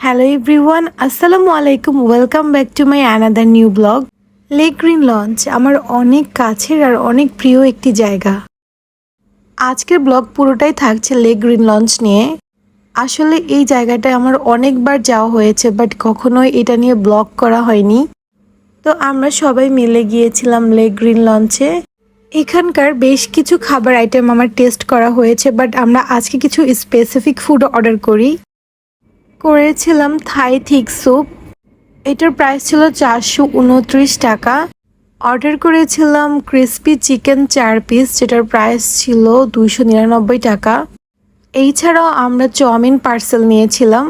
Hello everyone আসসালামু আলাইকুম welcome back to my another new blog lake green launch আমার অনেক কাছের আর অনেক প্রিয় একটি জায়গা। আজকের ব্লগ পুরোটাই থাকছে লেক গ্রিন লঞ্চ নিয়ে। আসলে এই জায়গাটায় আমার অনেকবার যাওয়া হয়েছে বাট কখনোই এটা নিয়ে ব্লগ করা হয়নি। তো আমরা সবাই মিলে গিয়েছিলাম লেক গ্রিন লঞ্চে এখানকার বেশ কিছু খাবার আইটেম আমার টেস্ট করা হয়েছে বাট আমরা আজকে কিছু স্পেসিফিক ফুড অর্ডার করি। করেছিলাম থাই থিক স্যুপ। এটার প্রাইস ছিল চারশো উনত্রিশ টাকা। অর্ডার করেছিলাম ক্রিসপি চিকেন চার পিস যেটার প্রাইস ছিল দুইশো নিরানব্বই টাকা। এই ছাড়াও আমরা চাউমিন পার্সেল নিয়েছিলাম।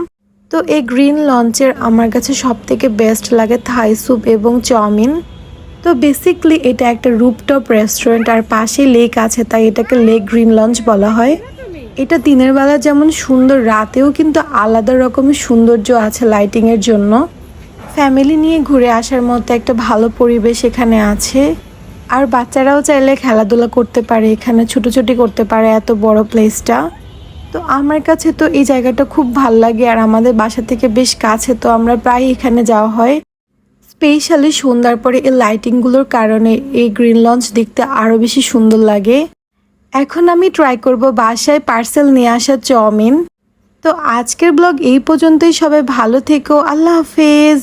তো এই গ্রিন লঞ্চের আমার কাছে সব থেকে বেস্ট লাগে থাই স্যুপ এবং চাউমিন। তো বেসিকলি এটা একটা রুপটপ রেস্টুরেন্ট আর পাশে লেক আছে, তাই এটাকে লেক গ্রিন লঞ্চ বলা হয়। এটা দিনের বেলা যেমন সুন্দর, রাতেও কিন্তু আলাদা রকমের সৌন্দর্য আছে লাইটিংয়ের জন্য। ফ্যামিলি নিয়ে ঘুরে আসার মতো একটা ভালো পরিবেশ এখানে আছে। আর বাচ্চারাও চাইলে খেলাধুলা করতে পারে, এখানে ছুটোছুটি করতে পারে এত বড় প্লেসটা তো আমার কাছে তো এই জায়গাটা খুব ভালো লাগে আর আমাদের বাসা থেকে বেশ কাছে, তো আমরা প্রায় এখানে যাওয়া হয়। স্পেশালি সন্ধ্যার পরে এই লাইটিংগুলোর কারণে এই গ্রিন লঞ্চ দেখতে আরও বেশি সুন্দর লাগে। এখন আমি ট্রাই করব বাসায় পার্সেল নিয়ে আসা চাউমিন। তো আজকের ব্লগ এই পর্যন্তই। সবাই ভালো থেকো। আল্লাহ হাফেজ।